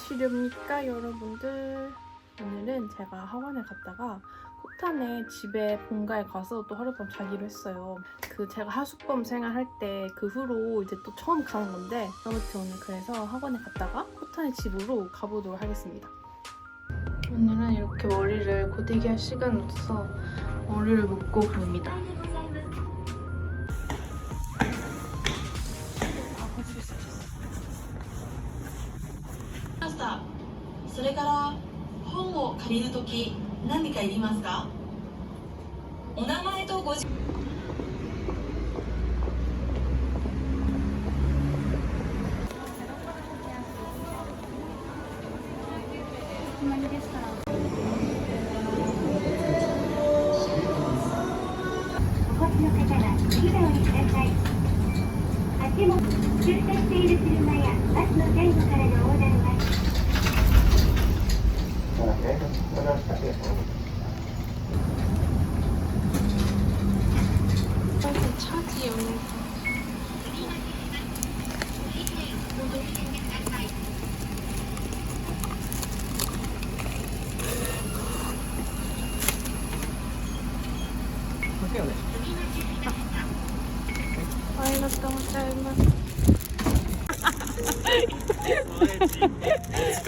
하시렵니까 여러분들? 오늘은 제가 학원에 갔다가 코탄에 집에 본가에 가서 또 하룻밤 자기로 했어요. 그 제가 하숙범 생활할 때 그 후로 이제 또 처음 가는 건데 아무튼 오늘 그래서 학원에 갔다가 코탄의 집으로 가보도록 하겠습니다. 오늘은 이렇게 머리를 고데기 할 시간이 없어서 머리를 묶고 갑니다. 本を借りるとき何かいりますか？お名前とごじお越しの方は次のお降りください。足も駐車している車やバスの前後からの横断はお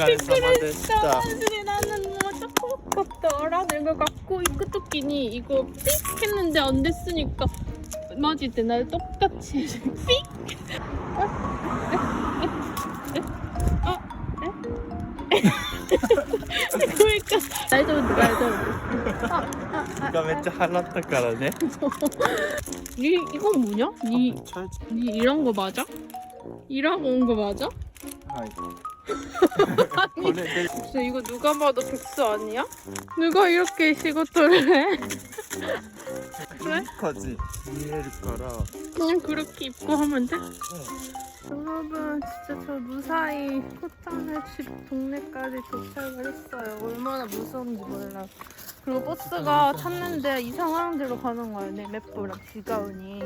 疲れ様でした。 사실 나는 뭐 조금 알아 내가 갖고 입고 토끼니 이거 삑 했는데 안 됐으니까 맞을 때 날 똑같이 삑 그러니까 날도 날도 がめっちゃ払ったからね。 니 이건 뭐냐? 니, チャージ。 니 이런 거 맞아? 일하고 온 거 맞아? はい。 진짜 이거 누가 봐도 백수 아니야? 누가 이렇게 시고토를 해? 그래? 거지 이해를 걸어 그냥 그렇게 입고 하면 돼? 여러분 진짜 저 무사히 포탄의 집 동네까지 도착을 했어요. 얼마나 무서운지 몰라. 그리고 어, 버스가 찾는데 이상한 데로 가는 거예요. 내 맵보랑 지가은이.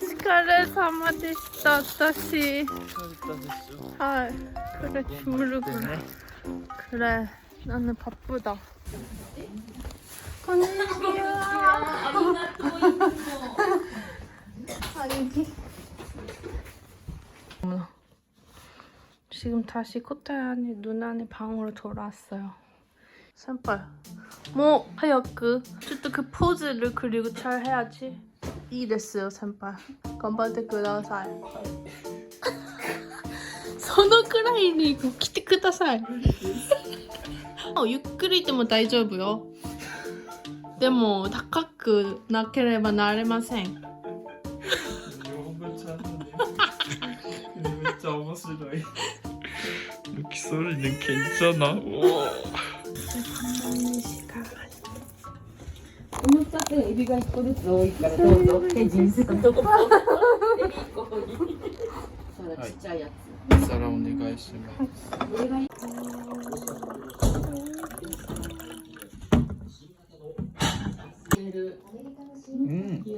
스카를 사마디시다 다시. 아 그래 주무르구나. 그래 나는 바쁘다. 아니지. 지금 다시 코타야니 누나네 방으로 돌아왔어요. 선발 뭐 하얗그 어쨌든 그 포즈를 그리고 잘 해야지 이 됐어요 선발 간바테 쿠다사이 そのくらいに来てください。ゆっくりでも大丈夫よ。でも高くなければなれません。日本語チャンネル。めっちゃ面白い。抜きそうに괜찮아。お お。この2つエビが1個ずつ多いからどうぞ手人数のとこエビ1個にそうだちっちゃいやお皿お願いします。つこれがい い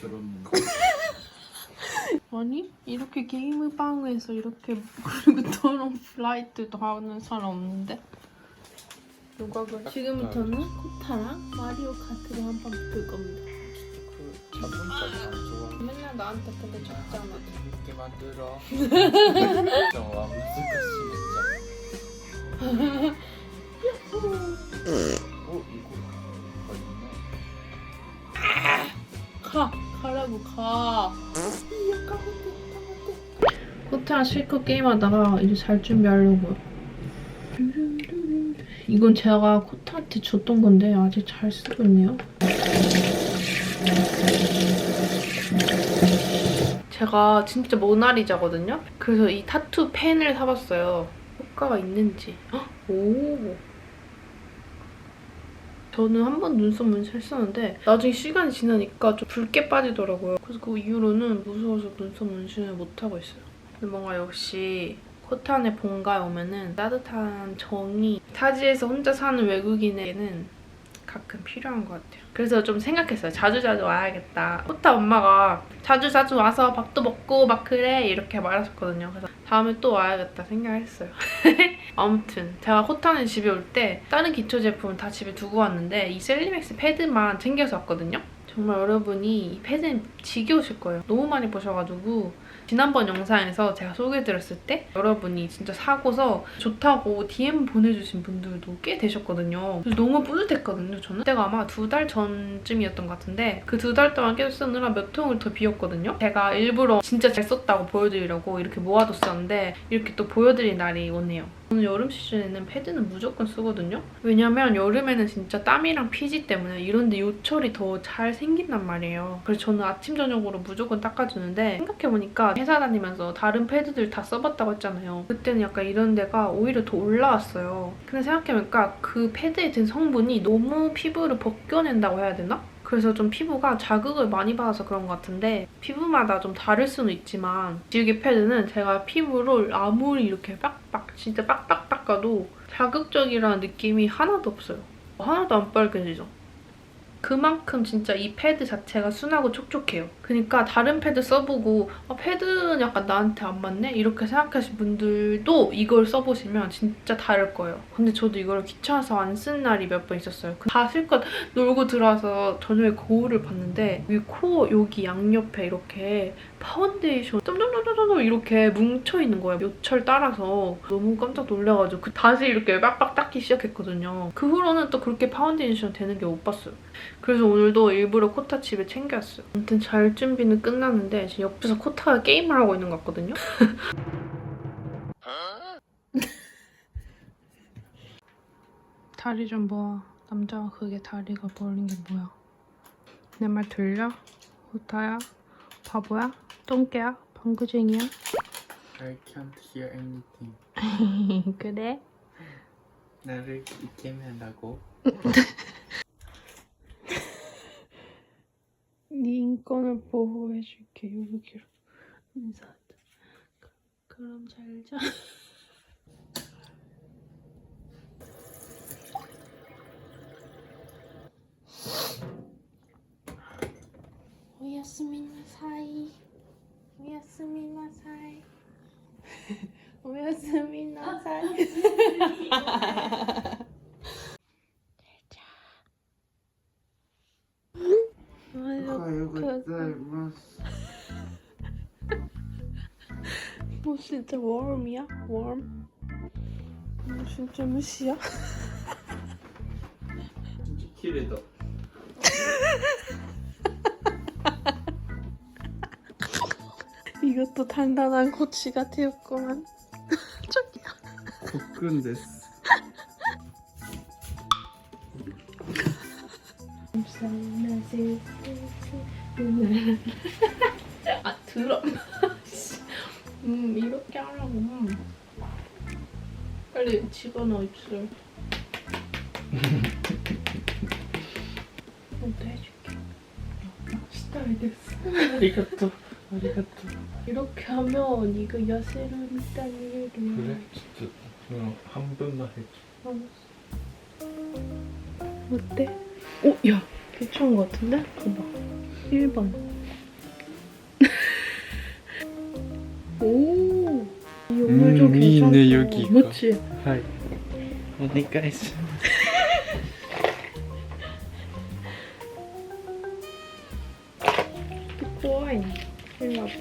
들었는데. 아니 이렇게 게임 방에서 이렇게 그리고 저런 플라이트도 하는 사람 없는데. 누가 그래? 지금부터는 코타랑 마리오 카트를 한번 붙을 겁니다. 그 자본까지 안 좋아. 맨날 나한테 근데 적잖아. 이렇게 만들어. 진짜 와 무슨 어 이거 가 가라고 가. 코타랑 실컷 게임하다가 이제 잘 준비하려고요. 이건 제가 코타한테 줬던 건데 아직 잘 쓰고 있네요. 제가 진짜 모나리자거든요. 그래서 이 타투 펜을 사봤어요. 효과가 있는지. 헉, 오. 저는 한 번 눈썹 문신 했었는데 나중에 시간이 지나니까 좀 붉게 빠지더라고요. 그래서 그 이후로는 무서워서 눈썹 문신을 못 하고 있어요. 근데 뭔가 역시 코탄의 본가에 오면은 따뜻한 정이 타지에서 혼자 사는 외국인에게는 가끔 필요한 것 같아요. 그래서 좀 생각했어요. 자주자주 와야겠다. 코타 엄마가 자주자주 와서 밥도 먹고 막 그래 이렇게 말하셨거든요. 그래서 다음에 또 와야겠다 생각했어요. 아무튼 제가 코타는 집에 올 때 다른 기초 제품은 다 집에 두고 왔는데 이 셀리맥스 패드만 챙겨서 왔거든요. 정말 여러분이 이 패드는 지겨우실 거예요. 너무 많이 보셔가지고 지난번 영상에서 제가 소개해드렸을 때 여러분이 진짜 사고서 좋다고 DM 보내주신 분들도 꽤 되셨거든요. 그래서 너무 뿌듯했거든요, 저는. 그때가 아마 두 달 전쯤이었던 것 같은데 그 두 달 동안 계속 쓰느라 몇 통을 더 비웠거든요. 제가 일부러 진짜 잘 썼다고 보여드리려고 이렇게 모아뒀었는데 이렇게 또 보여드릴 날이 오네요. 저는 여름 시즌에는 패드는 무조건 쓰거든요. 왜냐면 여름에는 진짜 땀이랑 피지 때문에 이런데 요철이 더 잘 생긴단 말이에요. 그래서 저는 아침 저녁으로 무조건 닦아주는데 생각해보니까 회사 다니면서 다른 패드들 다 써봤다고 했잖아요. 그때는 약간 이런 데가 오히려 더 올라왔어요. 근데 생각해보니까 그 패드에 든 성분이 너무 피부를 벗겨낸다고 해야 되나? 그래서 좀 피부가 자극을 많이 받아서 그런 것 같은데 피부마다 좀 다를 수는 있지만 지우개 패드는 제가 피부를 아무리 이렇게 빡빡 진짜 빡빡 닦아도 자극적이라는 느낌이 하나도 없어요. 하나도 안 빨개지죠. 그만큼 진짜 이 패드 자체가 순하고 촉촉해요. 그러니까 다른 패드 써보고 아, 패드는 약간 나한테 안 맞네? 이렇게 생각하신 분들도 이걸 써보시면 진짜 다를 거예요. 근데 저도 이걸 귀찮아서 안 쓴 날이 몇 번 있었어요. 다 실컷 놀고 들어와서 저녁에 거울을 봤는데 이코 여기 양옆에 이렇게 파운데이션 점점점점점 이렇게 뭉쳐있는 거예요. 요철 따라서 너무 깜짝 놀라가지고 그 다시 이렇게 빡빡 닦기 시작했거든요. 그 후로는 또 그렇게 파운데이션 되는 게 못 봤어요. 그래서 오늘도 일부러 코타 집에 챙겨왔어요. 아무튼 잘 준비는 끝났는데 지금 옆에서 코타가 게임을 하고 있는 것 같거든요. 다리 좀 모아. 남자가 그게 다리가 벌린 게 뭐야? 내 말 들려? 코타야? 바보야? 똥개야? 방구쟁이야? I can't hear anything. 그래? 나를 이케면하고 네 인권을 보호해줄게 여기로. 인사하자 그- 그럼 잘자. 오야스미나사이. 오야스미나사이. 오야스미나사이 진짜 웜이야? 웜? 뭐 진짜 무시야? 진짜 키레다. 이것도 단단한 고치가 되었구만 저기요 복근 됐어. 아 드럼 음 이렇게 하라고 빨리 집어넣어 입술 이것도 해줄게 스타일 됐어 아리가또. 아리가또. 이렇게 하면 이거 야세로 있다니 그래? 진짜 그럼 한 번만 해줘. 어때? 오, 야, 괜찮은 것 같은데? 봐봐. 1번. 오. 음, 위 있네 여기 있고. 맞지? 하이. 오니까 있어. 비코인. 일로 와봐.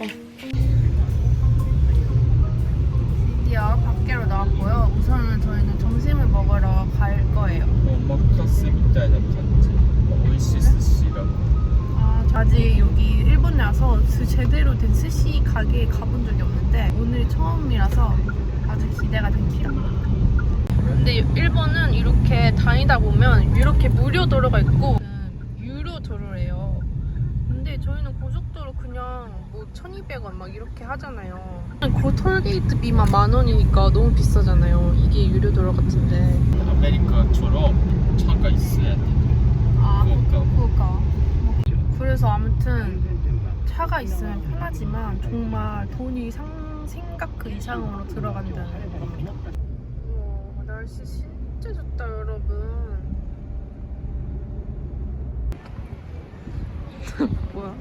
드디어 밖으로 나왔고요. 우선은 저희는 점심을 먹으러 갈 거예요. 뭐 먹었음 있다 이렇게 먹을 수 있으시라고. 아, 아직 여기 스- 제대로 된 스시 가게에 가본 적이 없는데 오늘이 처음이라서 아주 기대가 됩니다. 근데 일본은 이렇게 다니다 보면 이렇게 무료 도로가 있고 유료 도로래요. 근데 저희는 고속 고속도로 그냥 뭐 1200원 막 이렇게 하잖아요. 그 톨게이트비만 만 원이니까 너무 비싸잖아요. 이게 유료 도로 같은데. 아메리카처럼 차가 있어야 돼. 아. 후쿠오카. 그래서 아무튼 차가 있으면 편하지만 정말 돈이 상, 생각 그 이상으로 들어간다는 겁니다. 우와, 날씨 진짜 좋다, 여러분. 뭐야?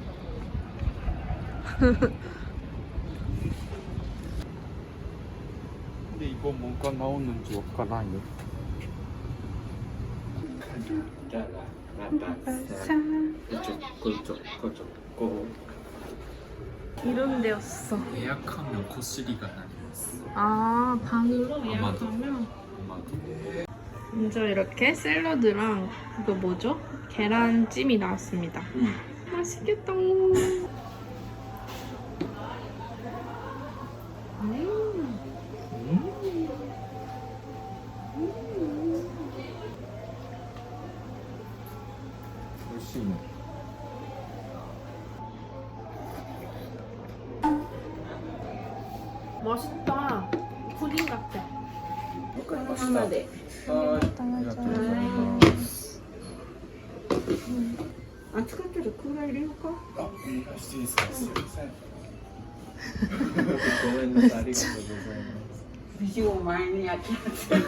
근데 이거 뭐가 나오는지 없잖아요. 그쪽, 그쪽, 그쪽. 고 이런 데였어. 예약하면 코스리가 나뉘었어. 아, 방으로. 예약하면? 아마도. 먼저 이렇게 샐러드랑 그거 뭐죠? 계란찜이 나왔습니다. 응. 맛있겠다.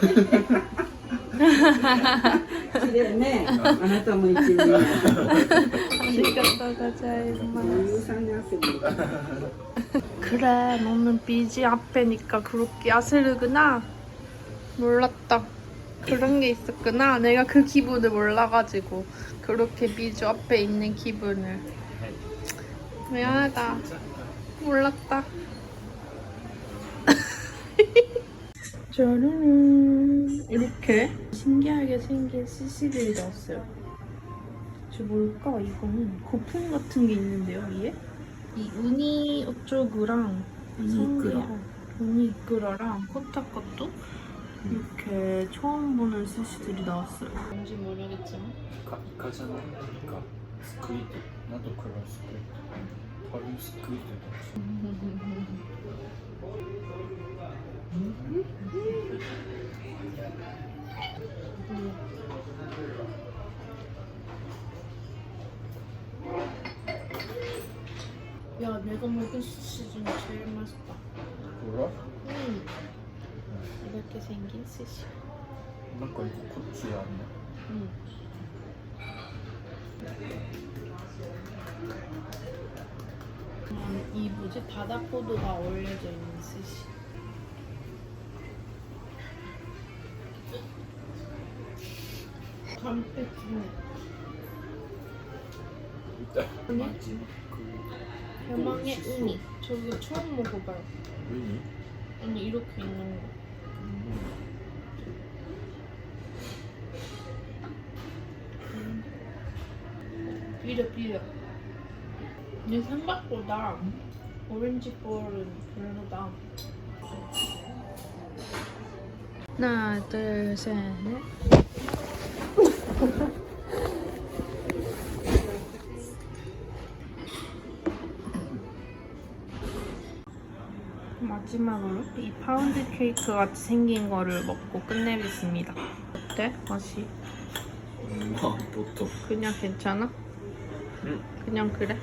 って綺麗ねあなたも一年 아리가또 가자이마스. 女優さんに汗も 그래, 너는 비지 앞에니까 그렇게 야스르구나. 몰랐다. 그런 게 있었구나. 내가 그 기분을 몰라가지고 그렇게 비주 앞에 있는 기분을. 미안하다. 몰랐다. 짜르르 이렇게? 신기하게 생긴 CC들이 나왔어요. 저 뭘까? 이거는 거품 같은 게 있는데요, 위에? 이 우니 어쩌구랑 우니끄라 우니끄라랑 코타카도 이렇게 처음 보는 스시들이 나왔어요. 뭔지 모르겠지만. 이카, 이카잖아, 이카 스크위드. 나도 그런 스크위드. 버린 스크위드 야, 내가 먹은 스시 중에 제일 맛있다. 뭐라? 응. 이렇게 생긴 스시. 아까 이거 고추야, 아니야? 응. 음, 이 뭐지 바닷포도가 올려져 있는 스시. 대망의 우니. 저기 처음 먹어봐요. 우니? 아니 이렇게 있는 거. 비려 비려. 근데 생각보다 오렌지 볼은 별로다. 하나 둘 셋 넷. 마지막으로 이 파운드 케이크 같이 생긴 거를 먹고 끝내겠습니다. 어때? 맛이? 마 보통. 그냥 괜찮아? 응. 그냥 그래?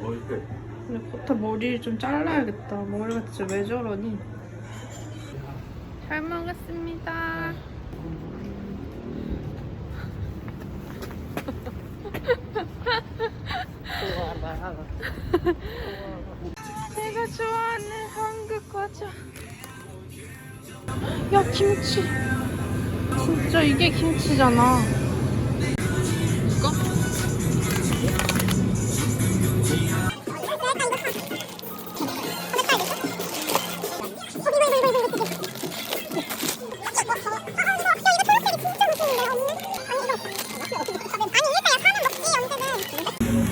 얼굴. 근데 코타 머리를 좀 잘라야겠다. 머리가 진짜 왜 저러니? 잘 먹었습니다. 내가 좋아하는 한국 과자. 야 김치. 진짜 이게 김치잖아.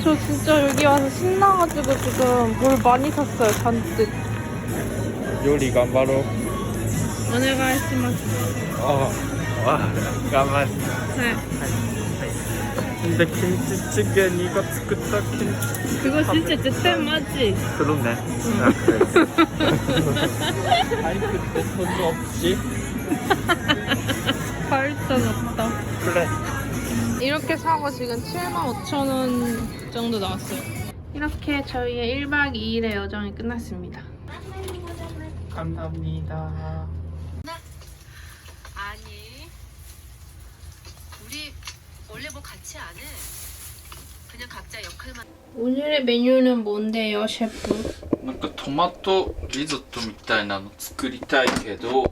저 진짜 여기 와서 신나가지고 지금 뭘 많이 샀어요, 잔뜩. 요리가 바로 오늘가 했지만. 어, 와, 잠깐만. 네. 근데 김치찌개는 이거 그딱 김치. 그거 진짜 제때 맞지? 그렇네. 아니, 그때 돈도 없지. 이렇게 사고 지금 75,000원 정도 나왔어요. 이렇게 저희의 1박 2일의 여정이 끝났습니다. 감사합니다 아니 우리 원래 뭐 같이 안 해. 그냥 각자 역할만 오늘의 메뉴는 뭔데요, 셰프? なんかトマトリゾットみたいなの作りたいけど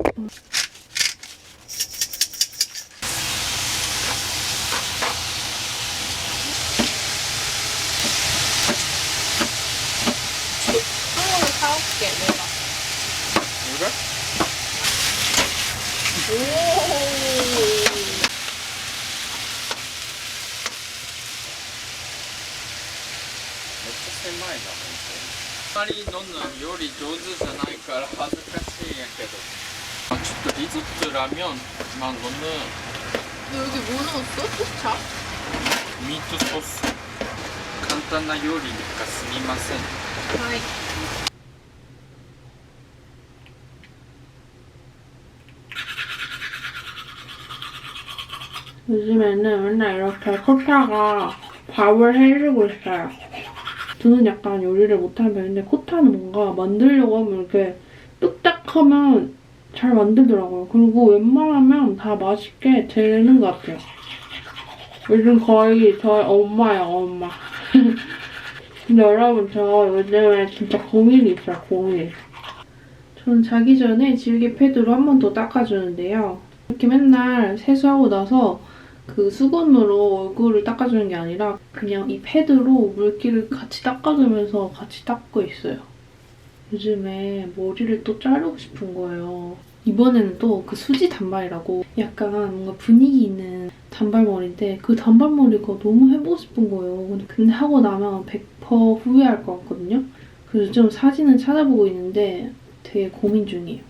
料理上手じゃないから恥ずかしいんやけど、まあ、ちょっとリゾットラ面まあ飲む 여기 뭐 넣었어? 포차? ミートソース簡単な料理がすみません 하이. 요즘에는 맨날 이렇게 코타가 밥을 해주고 있어요. 저는 약간 요리를 못하는 편인데 코타는 뭔가 만들려고 하면 이렇게 뚝딱 하면 잘 만들더라고요. 그리고 웬만하면 다 맛있게 되는 것 같아요. 요즘 거의 저희 엄마예요, 엄마. 근데 여러분 저 요즘에 진짜 고민이 있어요 고민 저는 자기 전에 지우개 패드로 한 번 더 닦아주는데요 이렇게 맨날 세수하고 나서 그 수건으로 얼굴을 닦아주는 게 아니라 그냥 이 패드로 물기를 같이 닦아주면서 같이 닦고 있어요 요즘에 머리를 또 자르고 싶은 거예요 이번에는 또 그 수지 단발이라고 약간 뭔가 분위기 있는 단발머리인데 그 단발머리가 너무 해보고 싶은 거예요. 근데, 하고 나면 100% 후회할 것 같거든요. 그래서 좀 사진은 찾아보고 있는데 되게 고민 중이에요.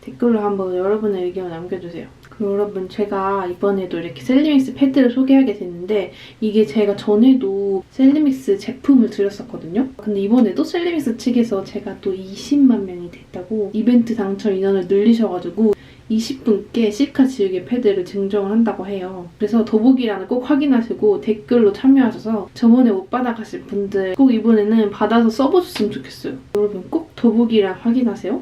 댓글로 한번 여러분의 의견을 남겨주세요. 그리고 여러분 제가 이번에도 이렇게 셀리믹스 패드를 소개하게 됐는데 이게 제가 전에도 셀리믹스 제품을 드렸었거든요. 근데 이번에도 셀리믹스 측에서 제가 또 20만 명이 됐다고 이벤트 당첨 인원을 늘리셔가지고 20분께 시카 지우개 패드를 증정을 한다고 해요. 그래서 더보기란을 꼭 확인하시고 댓글로 참여하셔서 저번에 못 받아가실 분들 꼭 이번에는 받아서 써보셨으면 좋겠어요. 여러분 꼭 더보기란 확인하세요.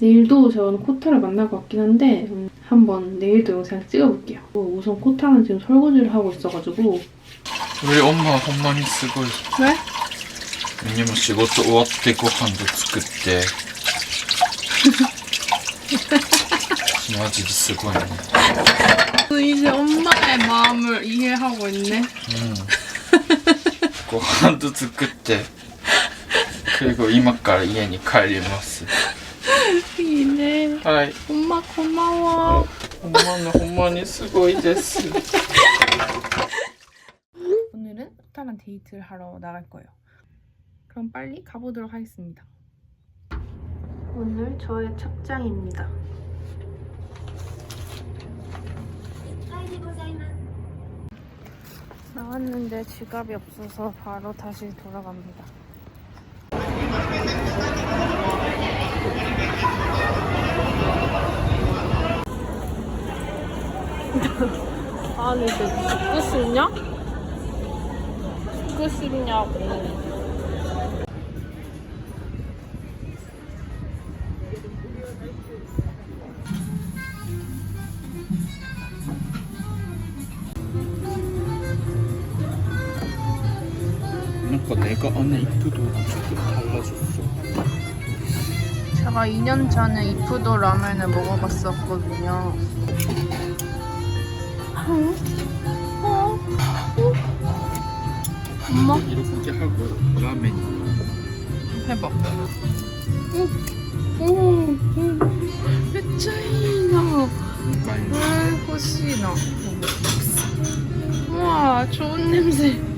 내일도 저는 코타를 만날 것 같긴 한데 음, 한번 내일도 영상 찍어볼게요. 어, 우선 코타는 지금 설거지를 하고 있어가지고 우리 엄마 ほんまにすごい 왜? にも仕事終わってご飯と作ってマジですごいね 이제 엄마의 마음을 이해하고 있네. うんご飯と作って그리고今から家に帰ります 이네. はい 엄마 고마워. ほんまにほんまにすごいです 오늘은 코타랑 데이트를 하러 나갈 거예요. 그럼 빨리 가보도록 하겠습니다. 오늘 저의 첫 장입니다. お帰りございます 나왔는데 지갑이 없어서 바로 다시 돌아갑니다. 아니 이제 죽고 싶냐? 죽고 싶냐고. 제가 2년 전에 이프도 라면을 먹어봤었거든요. 엄마 이렇게 하고 라멘 해봐. 오, 오, 배차이나. 많이 왜 혹시나. 우와, 좋은 냄새.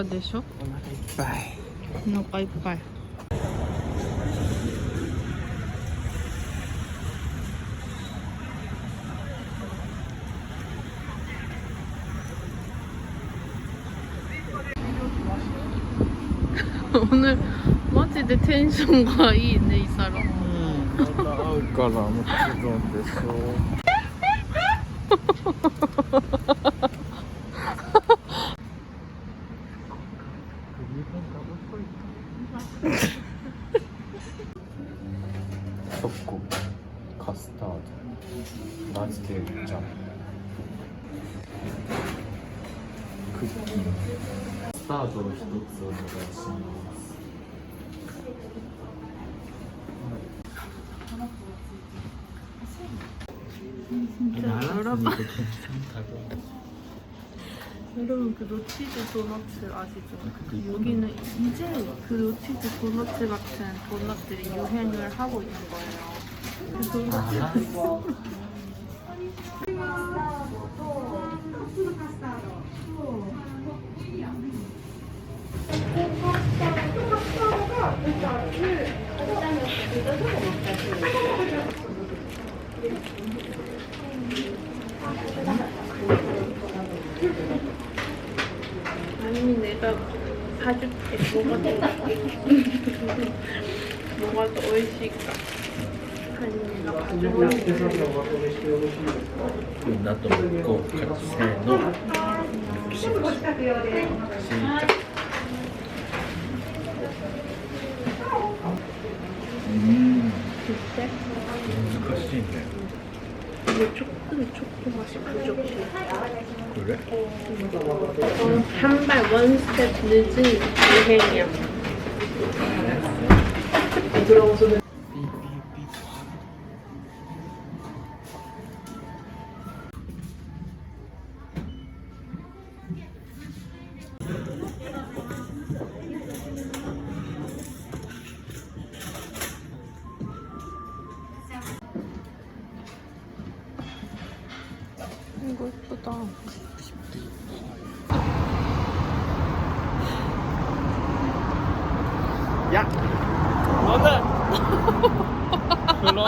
腹でしょ？お腹いっぱい。お腹いっぱい。ねマジでテンションがい。いねイサラうんまた会うからもちろんでしょう 여러분 여러분 그 노치즈 도넛 아시죠? 여기는 이제 그 노치즈 도넛 같은 도넛들이 유행을 하고 있는 거예요. 그 도넛 아 あじゅっごまとごまと美味しいか。納豆の。しい。うん難しいね。ちょっとちょっとマシ。 그래? 어, 한발 원 스텝 늦은 유행이야. 이거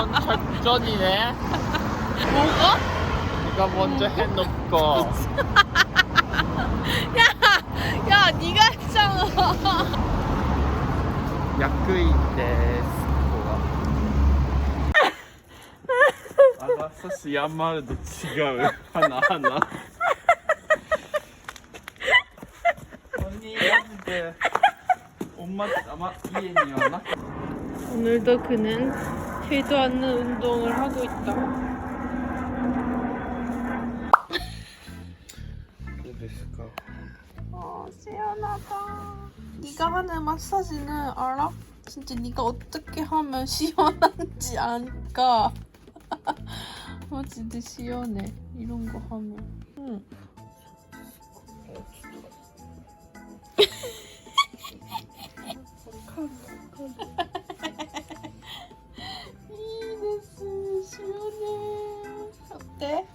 완전 작전이네. 뭐가? 네가 먼저 해놓고. 야, 야, 네가 했잖아. 약그인데 알아서 씨야말도 지금 하나 하나. 언니 근데 엄마 아마 이해니었나? 오늘도 그는 되도 않는 운동을 하고 있다. 됐을까? 어, 시원하다. 네가 하는 마사지는 알아? 진짜 네가 어떻게 하면 시원한지 아니까. 어, 진짜 시원해. 이런 거 하면. 응. 어때?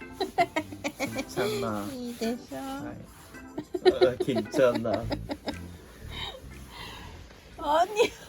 괜찮아 이데스. 어, 괜찮아 아니, 아이씨.